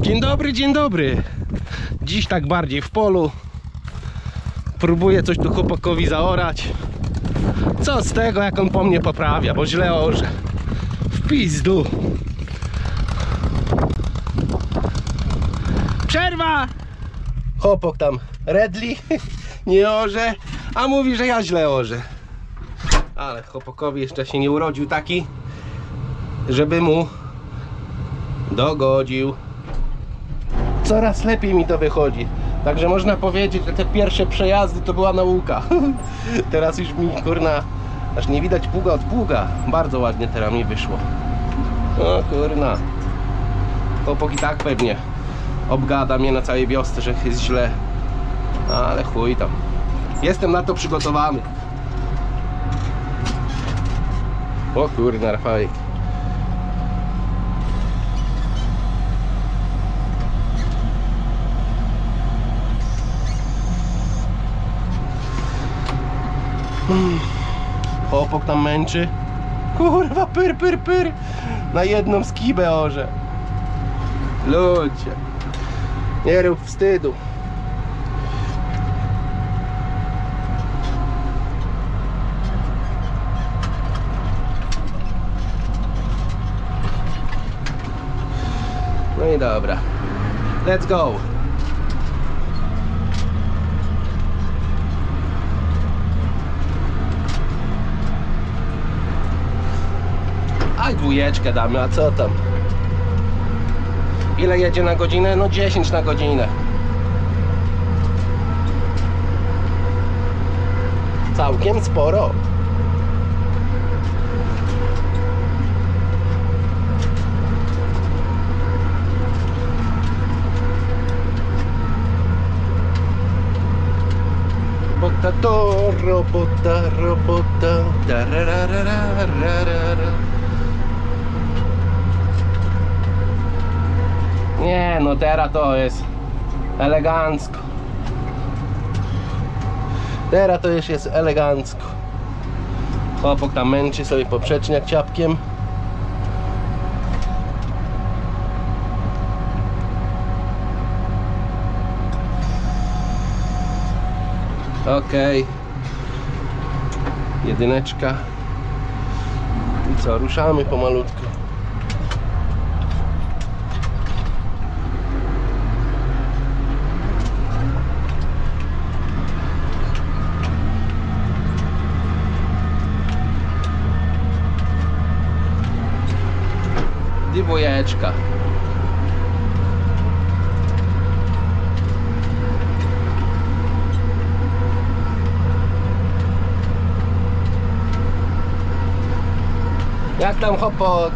Dzień dobry, dzień dobry. Dziś tak bardziej w polu. Próbuję coś tu chłopakowi zaorać. Co z tego, jak on po mnie poprawia, bo źle orze. W pizdu. Przerwa! Chłopak tam redli, nie orze, a mówi, że ja źle orzę. Ale chłopakowi jeszcze się nie urodził taki, żeby mu dogodził. Coraz lepiej mi to wychodzi. Także można powiedzieć, że te pierwsze przejazdy to była nauka. teraz już mi kurna, aż nie widać pługa od pługa. Bardzo ładnie teraz mi wyszło. O kurna. Chłopak i tak pewnie obgada mnie na całej wiosce, że jest źle. Ale chuj tam. Jestem na to przygotowany. O kurna, Rafałek. Chłopak tam męczy. Kurwa, pyr, pyr, pyr. Na jedną skibę orze. Ludzie. Nie rób wstydu. No i dobra. Let's go. Aj dwójeczkę damy, a co tam? Ile jedzie na godzinę? No 10 na godzinę. Całkiem sporo. Robota to robota, robota. tarararararara. Nie, no teraz to jest elegancko. Teraz to już jest elegancko. Chłopak tam męczy sobie poprzeczniak ciapkiem. Okej. Jedyneczka. I co, ruszamy pomalutko. Dwójeczka. Jak tam chopok?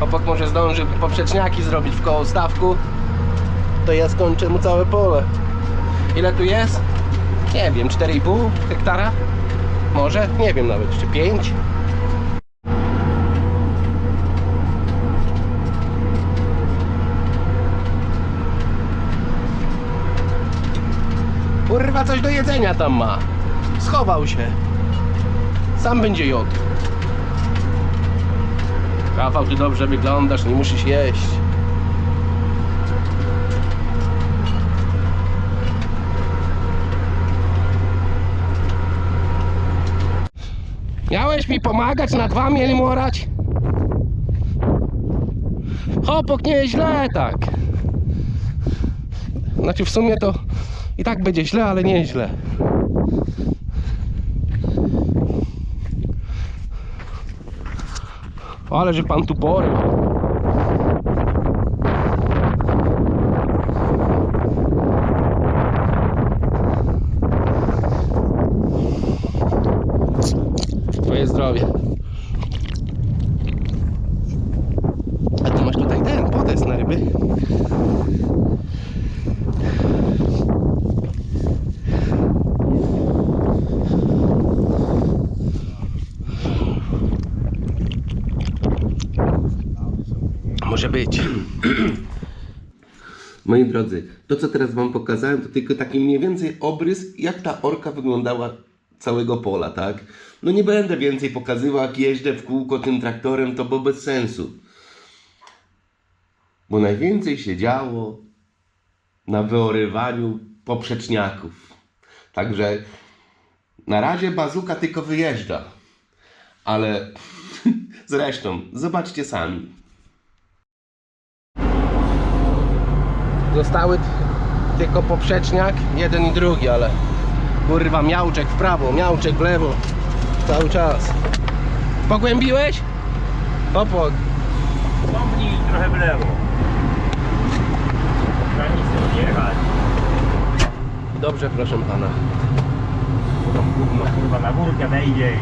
Chopok może zdąży poprzeczniaki zrobić w koło stawku. To ja skończę mu całe pole. Ile tu jest? Nie wiem, 4,5 hektara? Może? Nie wiem nawet, czy 5? Kurwa, coś do jedzenia tam ma. Schował się. Sam będzie jadł. Rafał, ty dobrze wyglądasz, nie musisz jeść. Miałeś mi pomagać, na dwa mieli morać? Hopok, nie źle tak. Znaczy w sumie to i tak będzie źle, ale nie źle. Ale że pan tu porył. Twoje zdrowie. A ty masz tutaj ten podest na ryby. Może być. Moi drodzy, to co teraz Wam pokazałem, to tylko taki mniej więcej obrys, jak ta orka wyglądała całego pola, tak? No nie będę więcej pokazywał, jak jeżdżę w kółko tym traktorem, to bo bez sensu. bo najwięcej się działo na wyorywaniu poprzeczniaków. Także na razie bazuka tylko wyjeżdża. Ale zresztą, zobaczcie sami. Zostały tylko poprzeczniak, jeden i drugi, ale kurwa miałczek w prawo, miałczek w lewo. Cały czas. Pogłębiłeś? Popok. Pomnij trochę w lewo. Granicę. Dobrze, proszę pana. Gówno kurwa na górkę wejdzie i...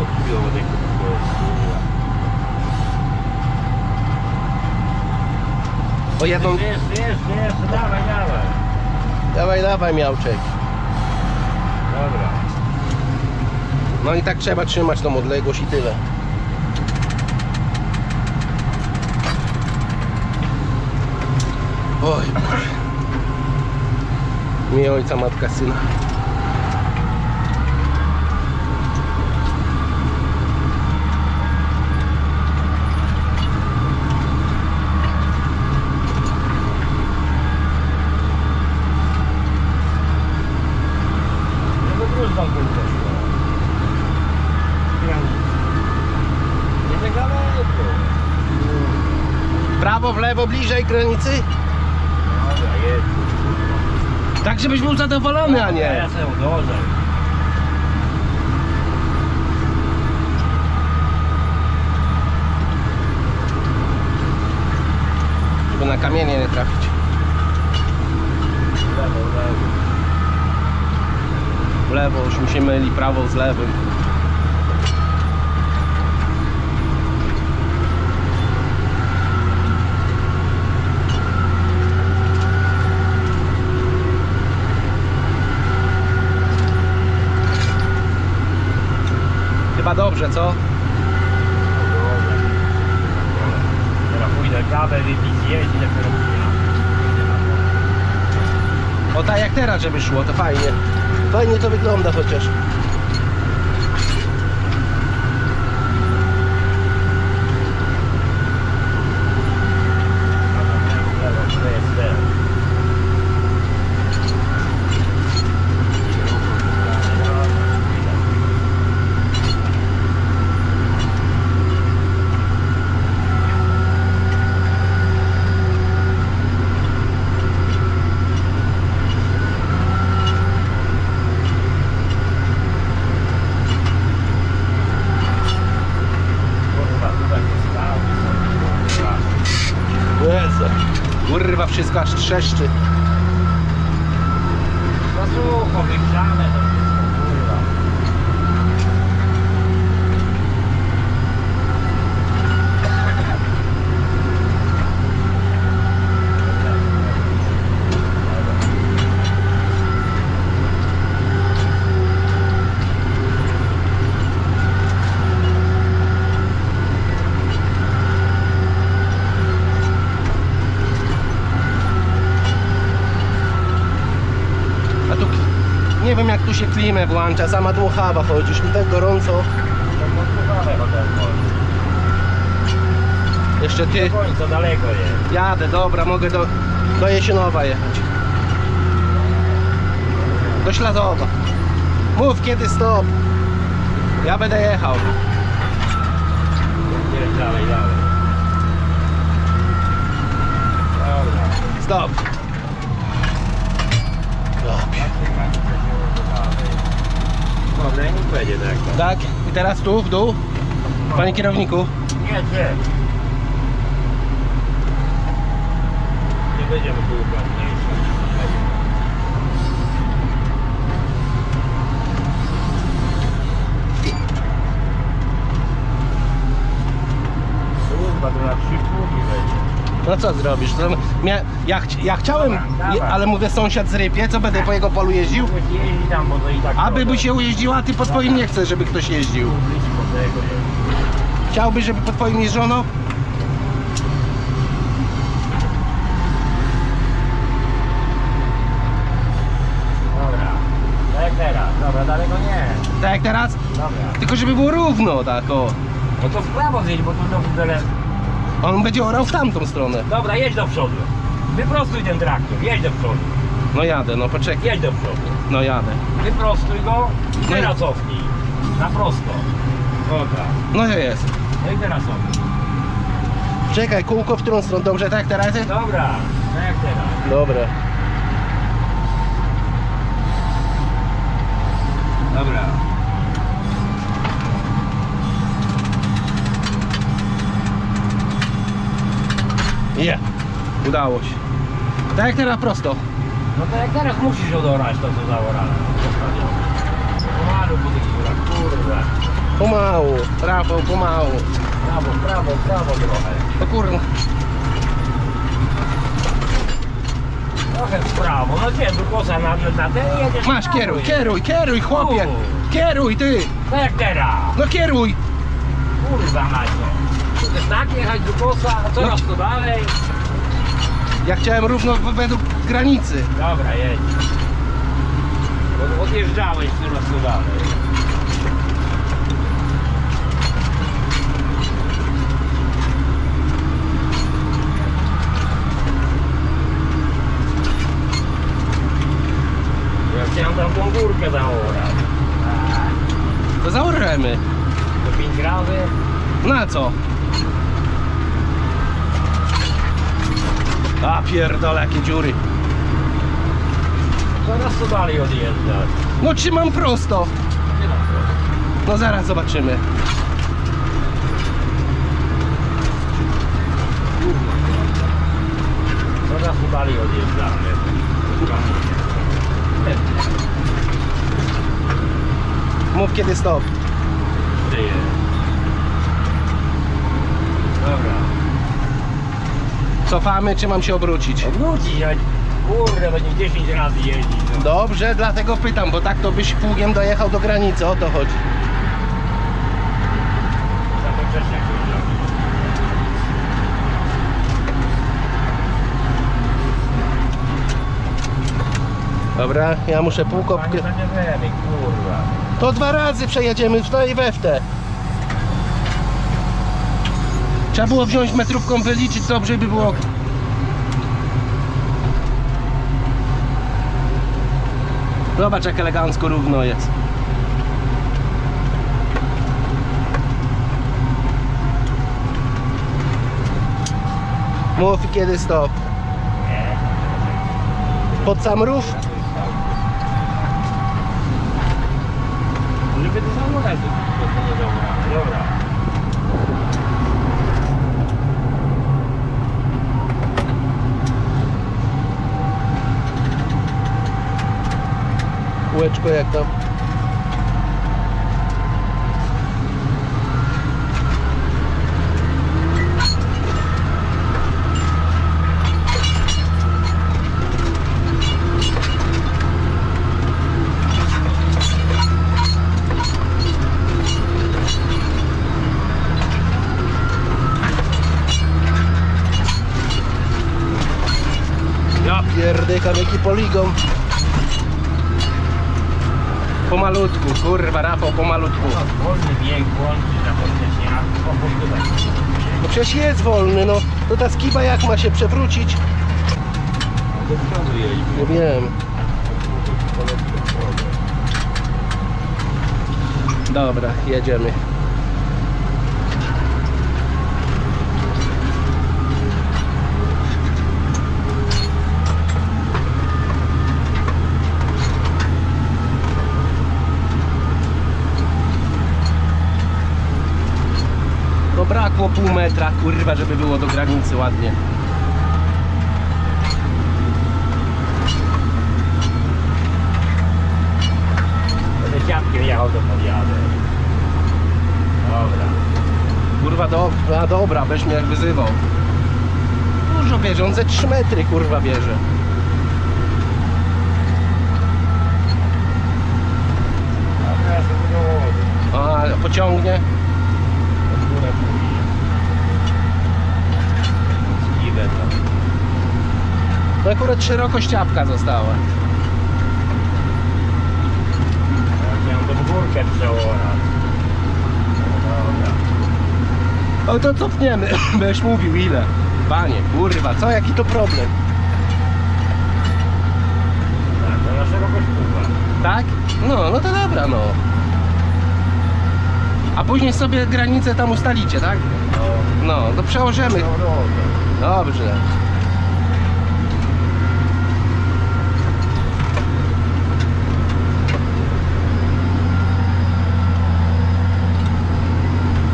O, chujowo tego było, kurwa. O jedną... Wiesz, wiesz, wiesz, dawaj, dawaj. Dawaj, dawaj miałczek. Dobra. No i tak trzeba trzymać tą odległość i tyle. Oj Boże. Mi ojca, matka, syna. No bo gruźba kurwa szła. Nie tak daleko. Prawo, w lewo, bliżej granicy? Dobra, jedź. Tak, żebyś był zadowolony, a Ja nie. sobie ugorzę. Żeby na kamienie nie trafić. Lewo, lewo. W lewo, już mi się myli prawo z lewym. Chyba dobrze, co? Teraz pójdę kawę wypić, jeść i dopiero. O tak jak teraz, żeby szło, to fajnie. Fajnie to wygląda chociaż. Lewo, to jest lewo. Kurwa, tutaj nie stał. Kurwa. Jezu. Kurwa, aż trzeszczy. No sucho, wygrzane to wszystko, kurwa. A tu nie wiem jak tu się klimę włącza, sama dmuchawa chodzisz, mi tak gorąco. Jeszcze ty. Do końca daleko jest. Jadę, dobra, mogę do, do Jesionowa jechać. Do Śladowa. Mów kiedy stop. Ja będę jechał. Dalej, dalej. Stop. Dobra, niech będzie tak. Tak? I teraz tu, w dół. Panie kierowniku. Nie, nie. Nie będziemy tu. Kurwa, to na będzie. No co zrobisz? To mia... ja, chci- ja chciałem, Dobra, ale mówię sąsiad zrypie, co będę po jego polu jeździł? Jeździ tam, bo to i tak... Aby by się ujeździła, a ty po swoim nie chcesz, żeby ktoś jeździł. Chciałbyś, żeby po twoim jeżdżono? Dobra. Tak jak teraz. Dobra, daleko nie. Tak teraz? Dobra. Tylko żeby było równo tak o. No to w prawo zjedź, bo tu do tyle on będzie orał w tamtą stronę. Dobra, jedź do przodu. Wyprostuj ten traktor, jedź do przodu. No jadę, no poczekaj. Jedź do przodu. No jadę. Wyprostuj go i No i- teraz cofnij. Na prosto. Dobra. No to jest. No i teraz cofnij. Czekaj, kółko w którą stronę? Dobrze, tak teraz? jest? Dobra, no jak teraz? Dobra. Dobra. Je. Udało się. Tak jak teraz prosto. No to jak teraz musisz odorać to co zaorane. Pomalu górach, kurwa. Pomału. Rafał, pomału. Prawo, prawo, prawo trochę. To kurwa. Trochę w prawo, no gdzie, kosa na, na ten jedziesz Masz, prawo kieruj, kieruj, kieruj, chłopie. Kieruj, ty. No jak teraz? No kieruj. Kurwa. Chcesz tak jechać do kosa, a coraz to dalej? Ja chciałem równo w- według granicy. Dobra, jedź. Bo odjeżdżałeś coraz to dalej. Ja chciałem tam tą górkę zaorać. To zaoremy. To pięć razy. Na co? A pierdolę, jakie dziury. Coraz to dalej odjeżdżać. No trzymam prosto. No zaraz zobaczymy. Coraz to dalej odjeżdżamy. Mów kiedy stop. Dobra. Cofamy, czy mam się obrócić? Obrócić, ale kurde, będzie 10 razy jeździć. No. Dobrze, dlatego pytam, bo tak to byś pługiem dojechał do granicy, o to chodzi. Za to to. Dobra, ja muszę półko... Panie zabierzemy, kurwa. To dwa razy przejedziemy w to i we w te. Trzeba było wziąć metrówką, wyliczyć, dobrze by było. Zobacz jak elegancko równo jest. Mów kiedy stop. Pod sam rów? Żeby to nie dobra. Kółeczko jak tam? Pierdykam jaki poligon. Pomalutku, kurwa Rafał, pomalutku. Wolny bieg włączyć na podniesie, a po prostu tak. No przecież jest wolny, no. To ta skiba jak ma się przewrócić? Nie wiem. Dobra, jedziemy. Brakło pół metra, kurwa, żeby było do granicy ładnie. Będę dziadkiem jechał do podjadę. Dobra. Kurwa, dobra, dobra, weź mnie jak wyzywał. Dużo bierze, on ze 3 metry kurwa bierze. A. A pociągnie? Skiwę to. No akurat szerokość ciapka została. Jak tą górkę przeorać. No to cofniemy, będziesz mówił ile. Panie, kurwa, co, jaki to problem? Tak, do naszego kościółka. Tak? No, no to dobra, no. A później sobie granicę tam ustalicie, tak? No, No, to przełożymy. no, no. Dobrze.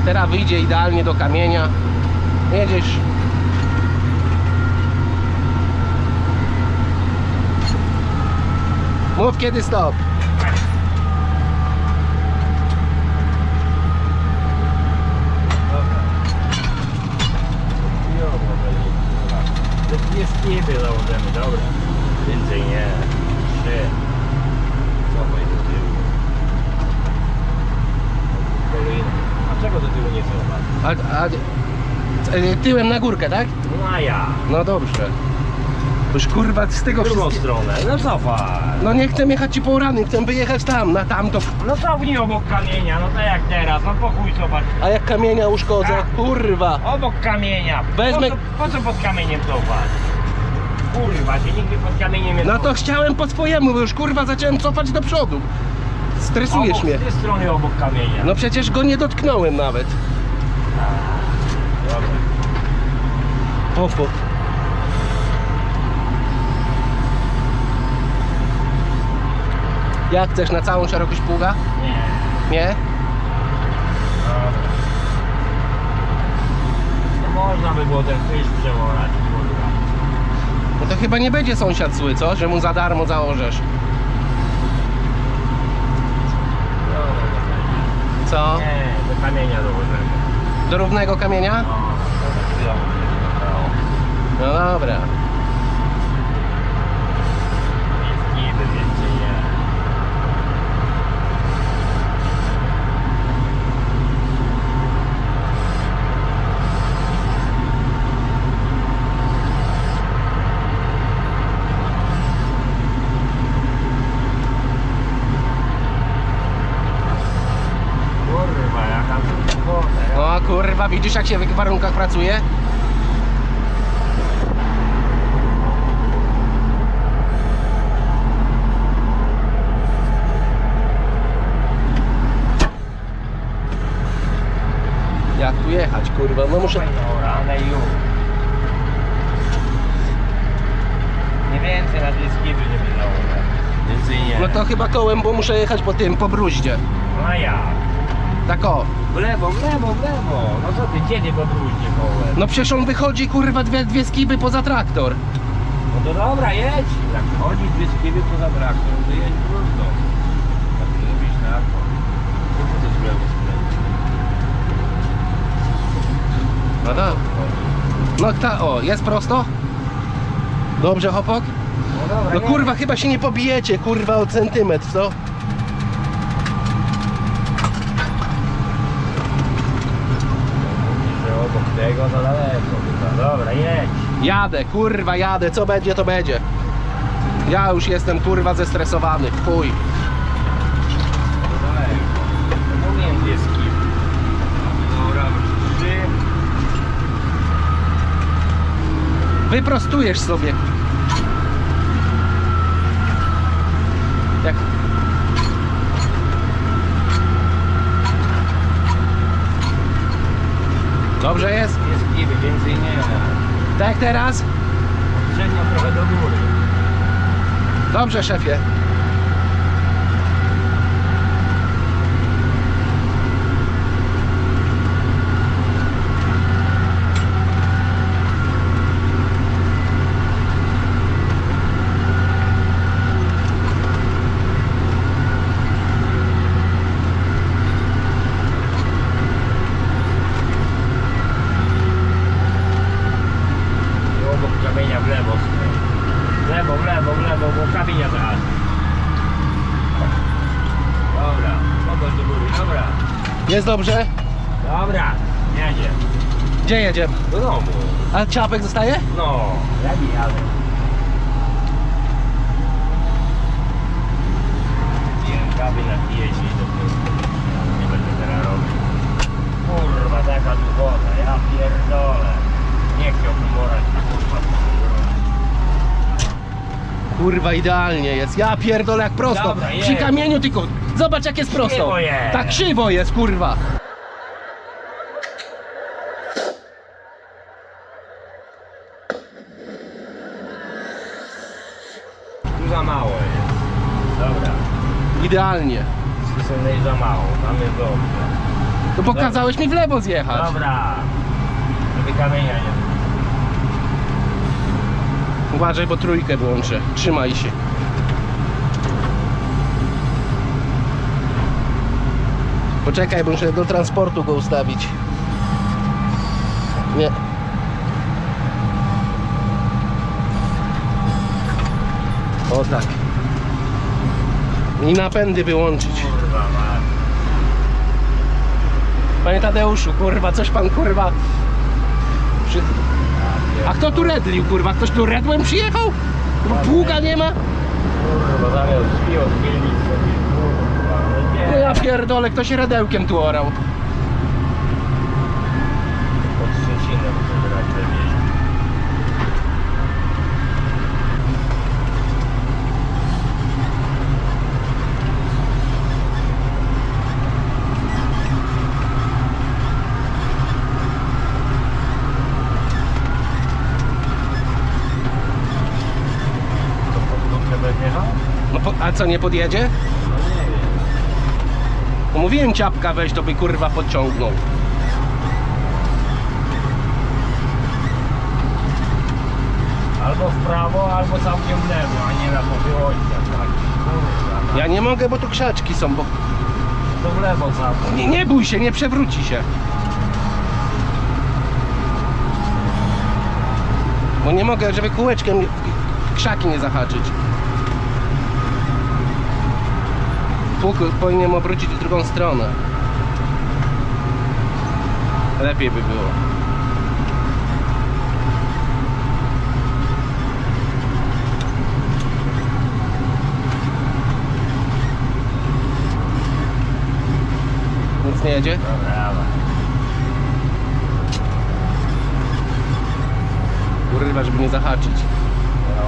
Teraz wyjdzie idealnie do kamienia. Jedziesz. Mów kiedy stop. Dobra. Jo, dobra, dobra. Dwie skiby założymy, dobra. Więcej nie. Trzy. Cofaj do tyłu. Kolejny. A czego do tyłu nie cofać? A, a, e, tyłem na górkę, tak? No a ja. No dobrze. Już kurwa z tego W drugą wszystkiego. stronę. No cofaj. No nie chcę jechać ci po rany, chcę wyjechać tam, na tamto. No cofnij obok kamienia, no to jak teraz, no pokój zobacz. A jak kamienia uszkodzę? Kurwa. Obok kamienia. Wezmę- Po co, po co pod kamieniem cofać? Kurwa, się nigdy pod kamieniem nie No to chciałem po swojemu, bo już kurwa zacząłem cofać do przodu. Stresujesz obok, mnie. Z tej strony obok kamienia. No przecież go nie dotknąłem nawet. Dobra. Popo. Jak chcesz na całą szerokość pługa? Nie. Nie? Dobra. No można by było ten kryż przełorać, kurwa. No to chyba nie będzie sąsiad zły, co? Że mu za darmo dobra. Co? Nie, do kamienia dołożymy. Do równego kamienia? No, No dobra. Jest niby więcej nie. Kurwa, jaka tu woda. Kurwa, widzisz jak się w jakich warunkach pracuje? Jak tu jechać, kurwa? No muszę... No. Nie więcej na skiby nie wydało. Więcej nie. No to chyba kołem, bo muszę jechać po tym, po bruździe. No ja. Tak o. W lewo, w lewo, w lewo. No co ty, gdzie nie podróżnie kołem? No przecież on wychodzi, kurwa, dwie, dwie skiby poza traktor. No to dobra, jedź. Jak chodzi dwie skiby poza traktor, to jedź prosto. Tak lubisz na to. Co ty to z lewo skręcić? No tak. No ta, o, jest prosto? Dobrze, chopok? No dobra, No jedź. kurwa, chyba się nie pobijecie, kurwa, o centymetr, co? Mówisz, że obok tego to daleko. Dobra, jedź. Jadę, kurwa, jadę, co będzie, to będzie. Ja już jestem, kurwa, zestresowany, chuj. Dobra, trzy. Wyprostujesz sobie. Dobrze jest? Skiby, więcej nie. Tak teraz? Przednio trochę do góry. Dobrze, szefie. I obok kamienia w lewo skręć. W lewo, w lewo, w lewo, bo kamienia zaraz. Dobra, podać do góry, dobra. Jest dobrze? Dobra, jedzie. Gdzie jedziemy? Do domu. A ciapek zostaje? No, ja nie jadę. Nie, gabinet jeździ do kurwa idealnie jest. Ja pierdolę jak prosto. Dobra. Przy kamieniu tylko. Zobacz jak jest prosto. Krzywo jest. Tak krzywo jest kurwa. Tu za mało jest. Dobra. Idealnie. Stosunek za mało. Mamy dobrze. To pokazałeś mi w lewo zjechać. Dobra. Żeby kamienia nie Uważaj, bo trójkę włączę. Trzymaj się. Poczekaj, bo muszę do transportu go ustawić. Nie. O tak. I napędy wyłączyć. Panie Tadeuszu, kurwa, coś pan kurwa. Przy... A kto tu redlił, kurwa? Ktoś tu redłem przyjechał? Pługa nie ma? Kurwa. Kurwa, no ja pierdolę, ktoś redełkiem tu orał. Pod Szczecinem przewieźć. To pod górkę będzie jechał? No po, a co, nie podjedzie? Mówiłem ciapka weź, to by kurwa podciągnął. Albo w prawo, albo całkiem w lewo, a nie na pochyłościach tak. Kurwa, no. Ja nie mogę, bo tu krzaczki są, bo... To w lewo całkiem. Nie, nie bój się, nie przewróci się. Bo nie mogę, żeby kółeczkiem krzaki nie zahaczyć. Pług powinienem obrócić w drugą stronę. Lepiej by było. Nic nie jedzie? Kurwa, żeby nie zahaczyć. Ja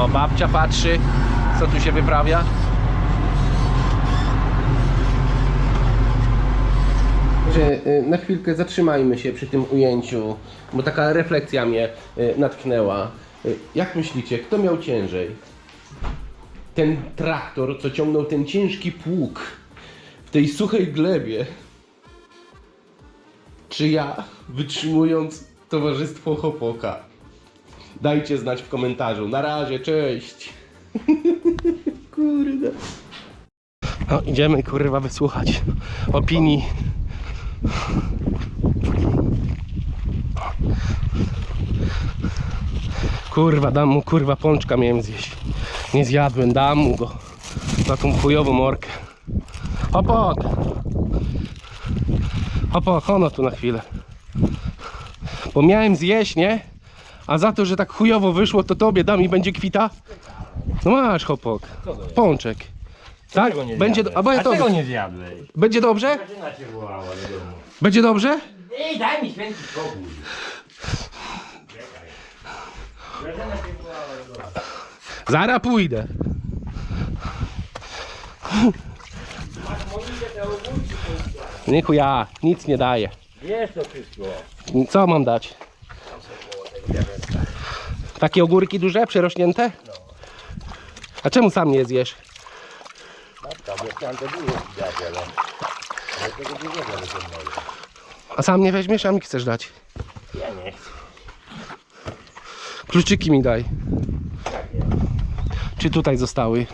O, babcia patrzy, co tu się wyprawia. y, Na chwilkę zatrzymajmy się przy tym ujęciu, bo taka refleksja mnie y, natknęła. Y, Jak myślicie, kto miał ciężej? Ten traktor, co ciągnął ten ciężki pług w tej suchej glebie, czy ja, wytrzymując towarzystwo Hopoka? Dajcie znać w komentarzu. Na razie, cześć. Kurde. No, idziemy kurwa wysłuchać opinii. Kurwa, dam mu kurwa pączka miałem zjeść. Nie zjadłem, dam mu go. Na tą chujową orkę. Hopok! Hopok, ono tu na chwilę. Bo miałem zjeść, nie? A za to, że tak chujowo wyszło, to tobie dam i będzie kwita? No masz, chopok. Pączek. Tak? Czego nie Będzie, zjadłeś? a bo ja to, czego nie zjadłeś? będzie dobrze? Grażyna cię wołała do domu. Będzie dobrze? Ej, daj mi święty spokój. Czekaj. Grażyna cię wołała do domu. Zara pójdę. Nie chuja, nic nie daje. Wiesz to wszystko. Co mam dać? Takie ogórki duże, przerośnięte? A czemu sam nie zjesz? A sam nie weźmiesz, a mi chcesz dać? Ja nie chcę. Kluczyki mi daj. Czy tutaj zostały?